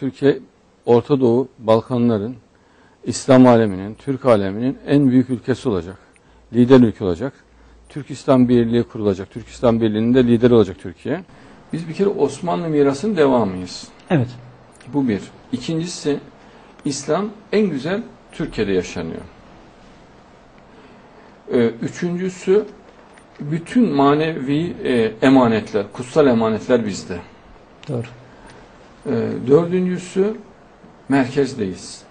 Türkiye, Orta Doğu, Balkanların, İslam aleminin, Türk aleminin en büyük ülkesi olacak. Lider ülke olacak. Türk İslam Birliği kurulacak. Türk İslam Birliği'nin de lideri olacak Türkiye. Biz bir kere Osmanlı mirasının devamıyız. Evet. Bu bir. İkincisi İslam en güzel Türkiye'de yaşanıyor. Ee, Üçüncüsü bütün manevi e, emanetler, kutsal emanetler bizde. Doğru. Ee, Dördüncüsü merkezdeyiz.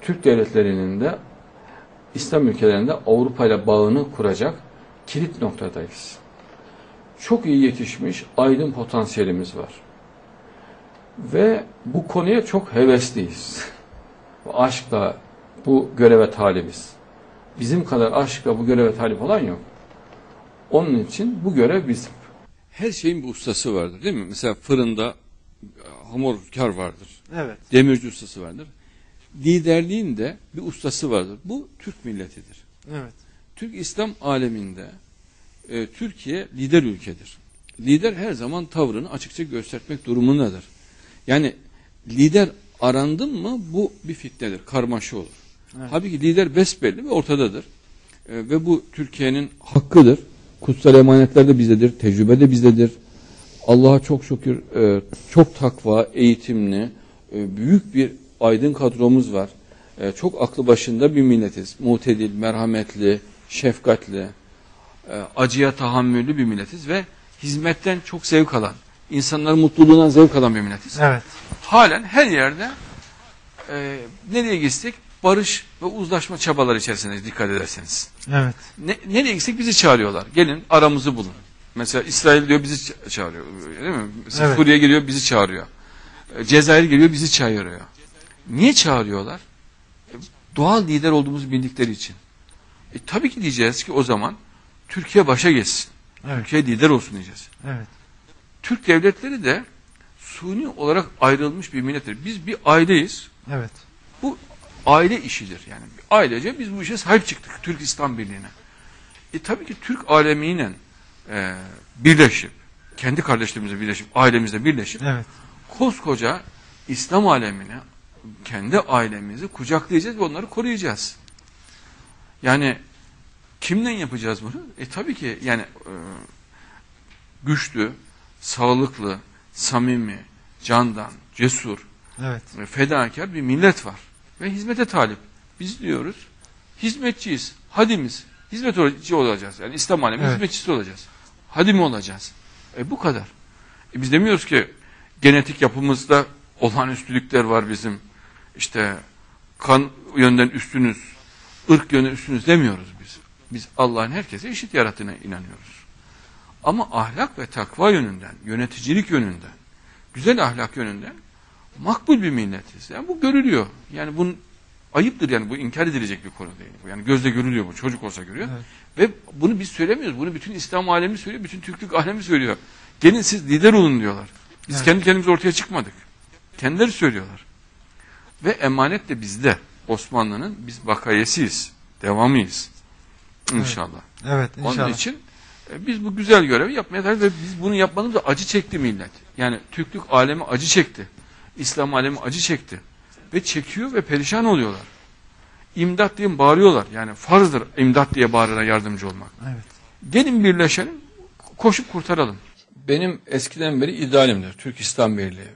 Türk devletlerinin de İslam ülkelerinde Avrupa ile bağını kuracak kilit noktadayız. Çok iyi yetişmiş aydın potansiyelimiz var. Ve bu konuya çok hevesliyiz. Aşkla bu göreve talibiz. Bizim kadar aşkla bu göreve talip olan yok. Onun için bu görev bizim. Her şeyin bir ustası vardır değil mi? Mesela fırında hamurkar vardır. Evet. Demirci ustası vardır. Liderliğin de bir ustası vardır. Bu Türk milletidir. Evet. Türk İslam aleminde e, Türkiye lider ülkedir. Lider her zaman tavrını açıkça göstermek durumundadır. Yani lider arandın mı bu bir fitnedir, karmaşa olur. Evet. Halbuki lider besbelli ve ortadadır. E, ve bu Türkiye'nin hakkıdır. Kutsal emanetler de bizdedir, tecrübe de bizdedir. Allah'a çok şükür e, çok takva, eğitimli, e, büyük bir aydın kadromuz var. E, çok aklı başında bir milletiz. Mutedil, merhametli, şefkatli, e, acıya tahammüllü bir milletiz ve hizmetten çok zevk alan, insanların mutluluğundan zevk alan bir milletiz. Evet. Halen her yerde e, nereye gitsek barış ve uzlaşma çabaları içerisindeyiz dikkat ederseniz. Evet. Ne, nereye gitsek bizi çağırıyorlar. Gelin aramızı bulun. Mesela İsrail diyor bizi ça- çağırıyor. Değil mi? Mesela Evet. Suriye geliyor bizi çağırıyor. E, Cezayir geliyor bizi çağırıyor. Niye çağırıyorlar? E, doğal lider olduğumuzu bildikleri için. E, tabii ki diyeceğiz ki o zaman Türkiye başa geçsin. Evet. Türkiye lider olsun diyeceğiz. Evet. Türk devletleri de suni olarak ayrılmış bir millettir. Biz bir aileyiz. Evet. Bu aile işidir yani. Ailece biz bu işe sahip çıktık Türk İslam Birliği'ne. E tabii ki Türk alemiyle e, birleşip, kendi kardeşlerimizle birleşip, ailemizle birleşip Evet. koskoca İslam alemini, kendi ailemizi kucaklayacağız ve onları koruyacağız. Yani kimden yapacağız bunu? E tabii ki yani e, güçlü, sağlıklı, samimi, candan, cesur, Evet. ve fedakar bir millet var. Ve hizmete talip. Biz diyoruz, hizmetçiyiz, hadimiz. Hizmetçi olacağız. Yani İslam alemi Evet. hizmetçisi olacağız. Hadim olacağız. E bu kadar. E biz demiyoruz ki genetik yapımızda olağanüstülükler var bizim. İşte kan yönden üstünüz, ırk yönden üstünüz demiyoruz biz. Biz Allah'ın herkese eşit yarattığına inanıyoruz. Ama ahlak ve takva yönünden, yöneticilik yönünden, güzel ahlak yönünden makbul bir milletiz. Yani bu görülüyor. Yani bunun ayıptır yani bu inkar edilecek bir konu değil. Bu Yani gözle görülüyor bu. Çocuk olsa görüyor. Evet. Ve bunu biz söylemiyoruz. Bunu bütün İslam alemi söylüyor. Bütün Türklük alemi söylüyor. Gelin siz lider olun diyorlar. Biz Evet. kendi kendimiz ortaya çıkmadık. Kendileri söylüyorlar. Ve emanet de bizde. Osmanlı'nın biz bakayesiyiz. Devamıyız. İnşallah. Evet. İnşallah. Onun için e, biz bu güzel görevi yapmaya talip ve biz bunu yapmanın acı çekti millet. Yani Türklük alemi acı çekti. İslam alemi acı çekti. Ve çekiyor ve perişan oluyorlar. İmdat diye bağırıyorlar. Yani farzdır imdat diye bağırana yardımcı olmak. Evet. Gelin birleşelim, koşup kurtaralım. Benim eskiden beri idealimdir Türk İslam Birliği.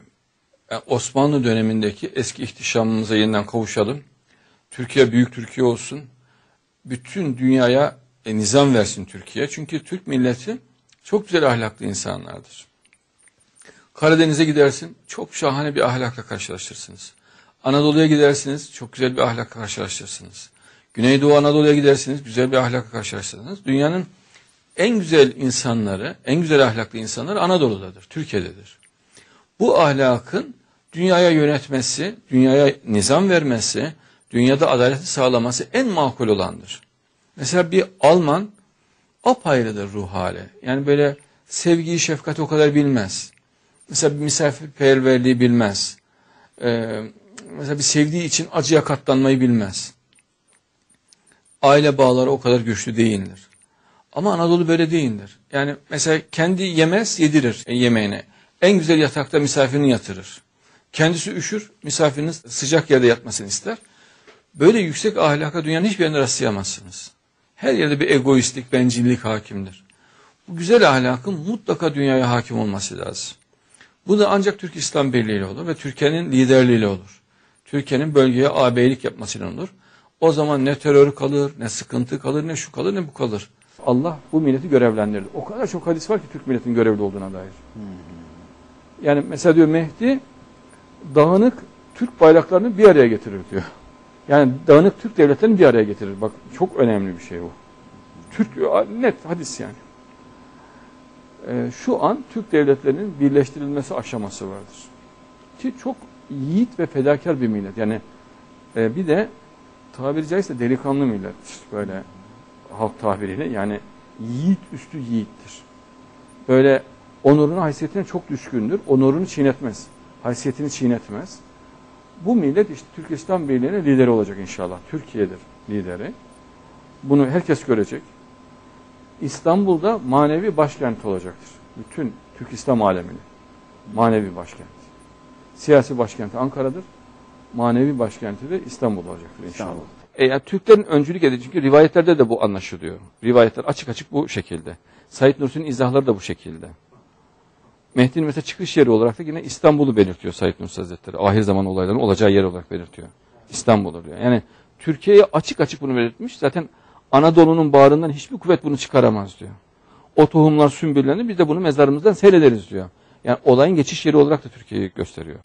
Yani Osmanlı dönemindeki eski ihtişamımıza yeniden kavuşalım. Türkiye büyük Türkiye olsun. Bütün dünyaya e, nizam versin Türkiye. Çünkü Türk milleti çok güzel ahlaklı insanlardır. Karadeniz'e gidersin, çok şahane bir ahlakla karşılaşırsınız. Anadolu'ya gidersiniz, çok güzel bir ahlakla karşılaşırsınız. Güneydoğu Anadolu'ya gidersiniz, güzel bir ahlakla karşılaşırsınız. Dünyanın en güzel insanları, en güzel ahlaklı insanlar Anadolu'dadır, Türkiye'dedir. Bu ahlakın dünyaya yönetmesi, dünyaya nizam vermesi, dünyada adaleti sağlaması en makul olandır. Mesela bir Alman apayrıdır ruh hali. Yani böyle sevgiyi, şefkati o kadar bilmez. Mesela bir misafirperverliği bilmez. Ee, mesela bir sevdiği için acıya katlanmayı bilmez. Aile bağları o kadar güçlü değildir. Ama Anadolu böyle değildir. Yani mesela kendi yemez yedirir e, yemeğine. En güzel yatakta misafirini yatırır. Kendisi üşür, misafiriniz sıcak yerde yatmasını ister. Böyle yüksek ahlaka dünyanın hiçbir yerinde rastlayamazsınız. Her yerde bir egoistlik, bencillik hakimdir. Bu güzel ahlakın mutlaka dünyaya hakim olması lazım. Bu da ancak Türk İslam Birliği ile olur ve Türkiye'nin liderliğiyle olur. Türkiye'nin bölgeye ağabeylik yapmasıyla olur. O zaman ne terör kalır, ne sıkıntı kalır, ne şu kalır, ne bu kalır. Allah bu milleti görevlendirdi. O kadar çok hadis var ki Türk milletin görevli olduğuna dair. Yani mesela diyor Mehdi dağınık Türk bayraklarını bir araya getirir diyor. Yani dağınık Türk devletlerini bir araya getirir. Bak çok önemli bir şey bu. Türk net hadis yani. Ee, şu an Türk devletlerinin birleştirilmesi aşaması vardır. Ki çok yiğit ve fedakar bir millet. Yani e, bir de tabiri caizse delikanlı millet. Böyle halk tabiriyle yani yiğit üstü yiğittir. Böyle onuruna haysiyetine çok düşkündür. Onurunu çiğnetmez. Haysiyetini çiğnetmez. Bu millet işte Türk İslam Birliği'nin lideri olacak inşallah. Türkiye'dir lideri. Bunu herkes görecek. İstanbul'da manevi başkent olacaktır. Bütün Türk İslam aleminin manevi başkent. Siyasi başkenti Ankara'dır. Manevi başkenti de İstanbul olacaktır inşallah. İstanbul. E, yani Türklerin öncülük edeceği çünkü rivayetlerde de bu anlaşılıyor. Rivayetler açık açık bu şekilde. Said Nursi'nin izahları da bu şekilde. Mehdi'nin mesela çıkış yeri olarak da yine İstanbul'u belirtiyor Said Nursi Hazretleri. Ahir zaman olaylarının olacağı yer olarak belirtiyor. İstanbul'u diyor. Yani Türkiye'ye açık açık bunu belirtmiş. Zaten Anadolu'nun bağrından hiçbir kuvvet bunu çıkaramaz diyor. O tohumlar sümbüllendi biz de bunu mezarımızdan seyrederiz diyor. Yani olayın geçiş yeri olarak da Türkiye'yi gösteriyor.